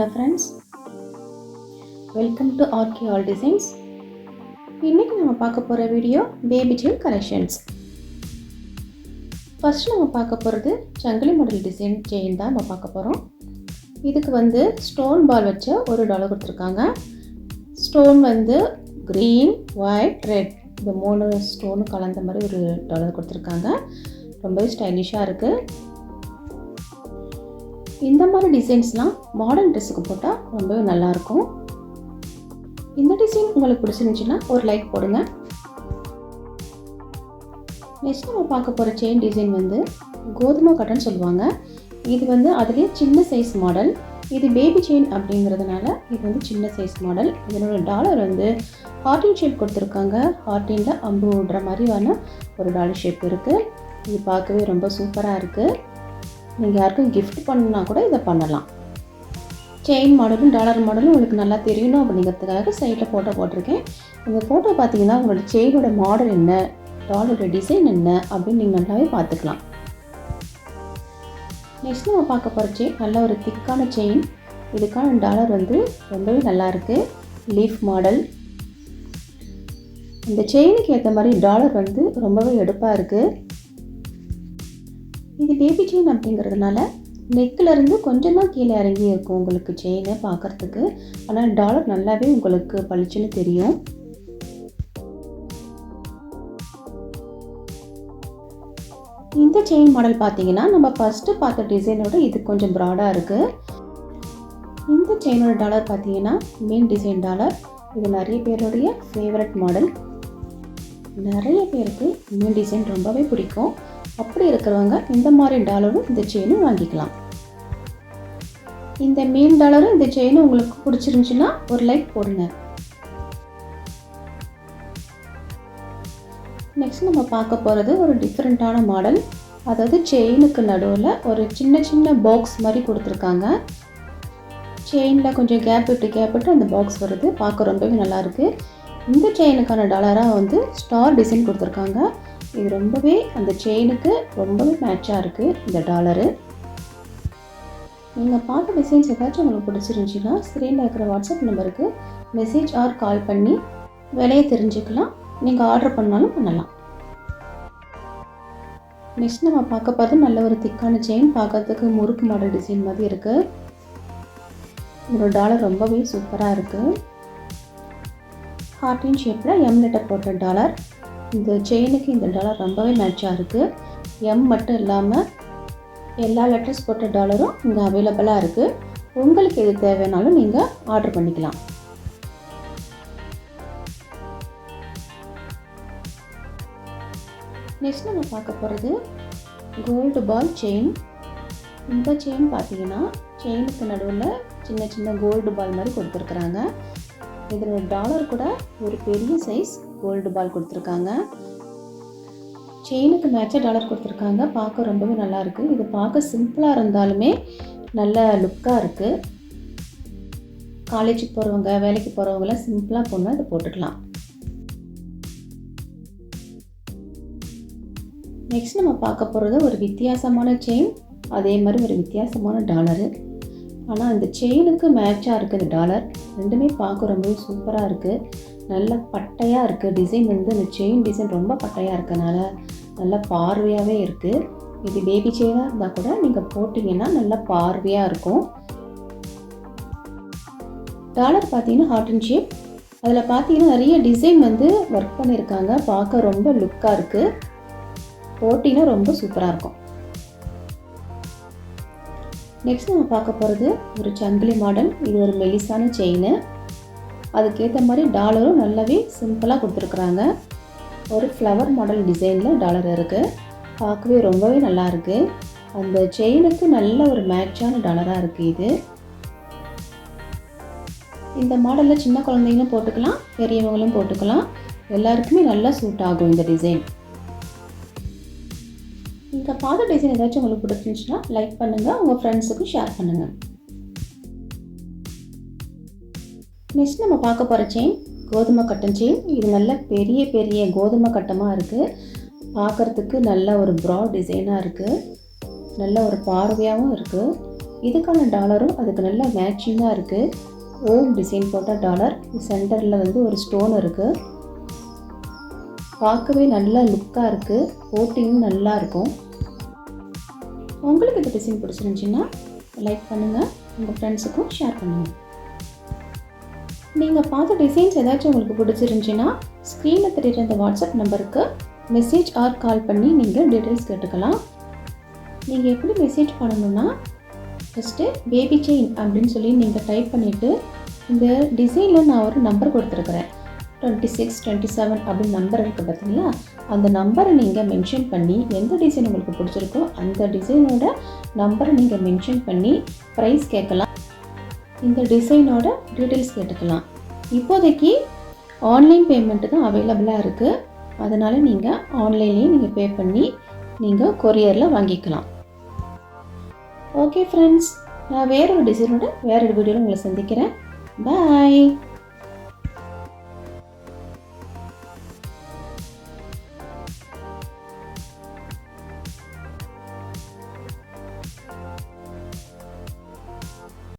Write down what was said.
Hello friends welcome to RK all designs இன்றைக்கி நம்ம பார்க்க போகிற video baby jewel collections first நம்ம பார்க்க போகிறது சங்கிலி மாடல் டிசைன் செயின் தான் நம்ம பார்க்க போகிறோம் இதுக்கு வந்து ஸ்டோன் பால் வச்ச ஒரு டாலர் கொடுத்துருக்காங்க. ஸ்டோன் வந்து க்ரீன் ஒயிட் ரெட் இந்த மூணு ஸ்டோனும் கலந்த மாதிரி ஒரு டாலர் கொடுத்துருக்காங்க. ரொம்பவே ஸ்டைலிஷாக இருக்குது இந்த மாதிரி டிசைன்ஸ்லாம் மாடர்ன் ட்ரெஸ்ஸுக்கு போட்டால் ரொம்பவே நல்லாயிருக்கும். இந்த டிசைன் உங்களுக்கு பிடிச்சிருந்துச்சுன்னா ஒரு லைக் போடுங்க. நெக்ஸ்ட் நம்ம பார்க்க போகிற செயின் டிசைன் வந்து கோதுமை கட்டன் சொல்லுவாங்க. இது வந்து அதுலேயே சின்ன சைஸ் மாடல் இது பேபி செயின் அப்படிங்கிறதுனால இது வந்து சின்ன சைஸ் மாடல் இதனோட டாலர் வந்து ஹார்டின் ஷேப் கொடுத்துருக்காங்க. ஹார்டினில் அம்பு விடுற மாதிரியான ஒரு டாலர் ஷேப் இருக்குது இது பார்க்கவே ரொம்ப சூப்பராக இருக்குது நீங்கள் யாருக்கும் கிஃப்ட் பண்ணால் கூட இதை பண்ணலாம். செயின் மாடலும் டாலர் மாடலும் உங்களுக்கு நல்லா தெரியணும் அப்படிங்கிறதுக்காக சைட்டில் ஃபோட்டோ போட்டிருக்கேன். இந்த ஃபோட்டோ பார்த்தீங்கன்னா உங்களோட செயினோட மாடல் என்ன டாலரோட டிசைன் என்ன அப்படின்னு நீங்கள் நல்லாவே பார்த்துக்கலாம். நெக்ஸ்ட் நம்ம பார்க்க போகிற செயின் நல்ல ஒரு திக்கான செயின் இதுக்கான டாலர் வந்து ரொம்பவே நல்லா இருக்குது லீஃப் மாடல் இந்த செயினுக்கு ஏற்ற மாதிரி டாலர் வந்து ரொம்பவே எடுப்பாக இருக்குது இது பேபி செயின் அப்படிங்கிறதுனால நெக்கிலேருந்து கொஞ்சம் தான் கீழே இறங்கி இருக்கும் உங்களுக்கு செயினை பார்க்குறதுக்கு. ஆனால் டாலர் நல்லாவே உங்களுக்கு பளிச்சுன்னு தெரியும். இந்த செயின் மாடல் பார்த்தீங்கன்னா நம்ம ஃபஸ்ட்டு பார்த்த டிசைனோட இது கொஞ்சம் ப்ராடாக இருக்குது இந்த செயினோட டாலர் பார்த்தீங்கன்னா மெயின் டிசைன் டாலர் இது நிறைய பேருடைய ஃபேவரட் மாடல் நிறைய பேருக்கு மெயின் டிசைன் ரொம்பவே பிடிக்கும். அப்படி இருக்கிறவங்க இந்த மாதிரி டாலரும் இந்த செயினும் வாங்கிக்கலாம். இந்த மீன் டாலரும் இந்த செயினும் உங்களுக்கு பிடிச்சிருந்துச்சுன்னா ஒரு லைக் போடுங்க. நெக்ஸ்ட் நம்ம பார்க்க போகிறது ஒரு டிஃப்ரெண்ட்டான மாடல் அதாவது செயினுக்கு நடுவில் ஒரு சின்ன சின்ன பாக்ஸ் மாதிரி கொடுத்துருக்காங்க. செயினில் கொஞ்சம் கேப் விட்டு கேப் விட்டு அந்த பாக்ஸ் வருது. பார்க்க ரொம்பவே நல்லாயிருக்கு இந்த செயினுக்கான டாலராக வந்து ஸ்டார் டிசைன் கொடுத்துருக்காங்க. இது ரொம்பவே அந்த செயினுக்கு ரொம்பவே மேட்சாக இருக்குது இந்த டாலரு நீங்கள் பார்த்த டிசைன்ஸ் ஏதாச்சும் உங்களுக்கு பிடிச்சிருந்துச்சின்னா ஸ்க்ரீனில் இருக்கிற வாட்ஸ்அப் நம்பருக்கு மெசேஜ் ஆர் கால் பண்ணி விலையை தெரிஞ்சுக்கலாம். நீங்கள் ஆர்டர் பண்ணாலும் பண்ணலாம். நெக்ஸ்ட் நம்ம பார்க்க பார்த்து நல்ல ஒரு திக்கான செயின் பார்க்கறதுக்கு முறுக்கு மாடல் டிசைன் மாதிரி இருக்குது இதோட டாலர் ரொம்பவே சூப்பராக இருக்குது ஹார்டின் ஷேப்பில் எம் லெட்டர் போட்ட டாலர் இந்த செயினுக்கு இந்த டாலர் ரொம்பவே மேட்சாக இருக்குது எம் மட்டும் இல்லாமல் எல்லா லெட்டர்ஸ் போட்ட டாலரும் இங்கே அவைலபிளாக இருக்குது உங்களுக்கு எது தேவைனாலும் நீங்கள் ஆர்டர் பண்ணிக்கலாம். நெக்ஸ்ட் நம்ம பார்க்க போகிறது கோல்டு பால் செயின் இந்த செயின் பார்த்தீங்கன்னா செயினுக்கு நடுவில் சின்ன சின்ன கோல்டு பால் மாதிரி கொடுத்துருக்குறாங்க. இதில் டாலர் கூட ஒரு பெரிய சைஸ் கோல்டு பால் கொடுத்துருக்காங்க. செயினுக்கு மேட்சாக டாலர் கொடுத்துருக்காங்க. பார்க்க ரொம்பவே நல்லா இருக்குது இது பார்க்க சிம்பிளாக இருந்தாலுமே நல்ல லுக்காக இருக்குது காலேஜுக்கு போகிறவங்க வேலைக்கு போகிறவங்களாம் சிம்பிளாக போனால் இதை போட்டுக்கலாம். நெக்ஸ்ட் நம்ம பார்க்க போகிறது ஒரு வித்தியாசமான செயின் அதே மாதிரி ஒரு வித்தியாசமான டாலரு ஆனால் அந்த செயினுக்கு மேட்சாக இருக்குது டாலர் ரெண்டுமே பார்க்க ரொம்பவே சூப்பராக இருக்குது நல்ல பட்டையாக இருக்குது டிசைன் வந்து அந்த செயின் டிசைன் ரொம்ப பட்டையாக இருக்கனால நல்ல பார்வையாகவே இருக்குது இது பேபி செயினாக இருந்தால் கூட நீங்கள் போட்டிங்கன்னா நல்லா பார்வையாக இருக்கும். டாலர் பார்த்தீங்கன்னா ஹார்ட் அண்ட் ஷேப் அதில் பார்த்தீங்கன்னா நிறைய டிசைன் வந்து ஒர்க் பண்ணியிருக்காங்க பார்க்க ரொம்ப லுக்காக இருக்குது போட்டிங்கன்னா ரொம்ப சூப்பராக இருக்கும். நெக்ஸ்ட் நம்ம பார்க்க போகிறது ஒரு சங்கிலி மாடல் இது ஒரு மெலிசான செயின் அதுக்கேற்ற மாதிரி டாலரும் நல்லாவே சிம்பிளாக கொடுத்துருக்குறாங்க. ஒரு ஃப்ளவர் மாடல் டிசைனில் டாலர் இருக்குது பார்க்கவே ரொம்பவே நல்லா இருக்குது அந்த செயினுக்கு நல்ல ஒரு மேட்சான டாலராக இருக்குது இது. இந்த மாடலில் சின்ன குழந்தைங்களும் போட்டுக்கலாம் பெரியவங்களும் போட்டுக்கலாம். எல்லாருக்குமே நல்லா சூட் ஆகும் இந்த டிசைன் இந்த பார்த்த டிசைன் ஏதாச்சும் உங்களுக்கு பிடிச்சிருந்துச்சுன்னா லைக் பண்ணுங்கள் உங்கள் ஃப்ரெண்ட்ஸுக்கும் ஷேர் பண்ணுங்கள் நெக்ஸ்ட் நம்ம பார்க்க போகிற செயின் கோதுமை கட்டம் செயின் இது நல்ல பெரிய பெரிய கோதுமை கட்டமாக இருக்குது பார்க்குறதுக்கு நல்ல ஒரு ப்ராட் டிசைனாக இருக்குது நல்ல ஒரு பார்வையாகவும் இருக்குது இதுக்கான டாலரும் அதுக்கு நல்ல மேட்சிங்காக இருக்குது ஓம் டிசைன் போட்ட டாலர் சென்டரில் வந்து ஒரு ஸ்டோன் இருக்குது பார்க்கவே நல்லா லுக்காக இருக்குது போட்டிங்கும் நல்லா இருக்கும். உங்களுக்கு இந்த டிசைன் பிடிச்சிருந்துச்சின்னா லைக் பண்ணுங்கள் உங்கள் ஃப்ரெண்ட்ஸுக்கும் ஷேர் பண்ணுங்கள் நீங்கள் பார்த்த டிசைன்ஸ் ஏதாச்சும் உங்களுக்கு பிடிச்சிருந்துச்சின்னா ஸ்க்ரீனில் தெரியுற இந்த வாட்ஸ்அப் நம்பருக்கு மெசேஜ் ஆர் கால் பண்ணி நீங்கள் டீட்டெயில்ஸ் கேட்டுக்கலாம். நீங்கள் எப்படி மெசேஜ் பண்ணணுன்னா ஃபஸ்ட்டு பேபி செயின் அப்படின்னு சொல்லி நீங்கள் டைப் பண்ணிவிட்டு இந்த டிசைனில் நான் ஒரு நம்பர் கொடுத்துருக்குறேன். டுவெண்ட்டி சிக்ஸ் டுவெண்ட்டி செவன் அப்படின்னு நம்பர் இருக்குது பார்த்தீங்களா? அந்த நம்பரை நீங்கள் மென்ஷன் பண்ணி எந்த டிசைன் உங்களுக்கு பிடிச்சிருக்கோ அந்த டிசைனோட நம்பரை நீங்கள் மென்ஷன் பண்ணி ப்ரைஸ் கேட்கலாம். இந்த டிசைனோட டீட்டெயில்ஸ் கேட்டுக்கலாம். இப்போதைக்கு ஆன்லைன் பேமெண்ட்டு தான் அவைலபிளாக இருக்குது அதனால் நீங்கள் ஆன்லைன்லேயே நீங்கள் பே பண்ணி நீங்கள் கொரியரில் வாங்கிக்கலாம். ஓகே ஃப்ரெண்ட்ஸ் நான் வேறொரு டிசைனோட வேறொரு வீடியோவில் உங்களை சந்திக்கிறேன். பாய்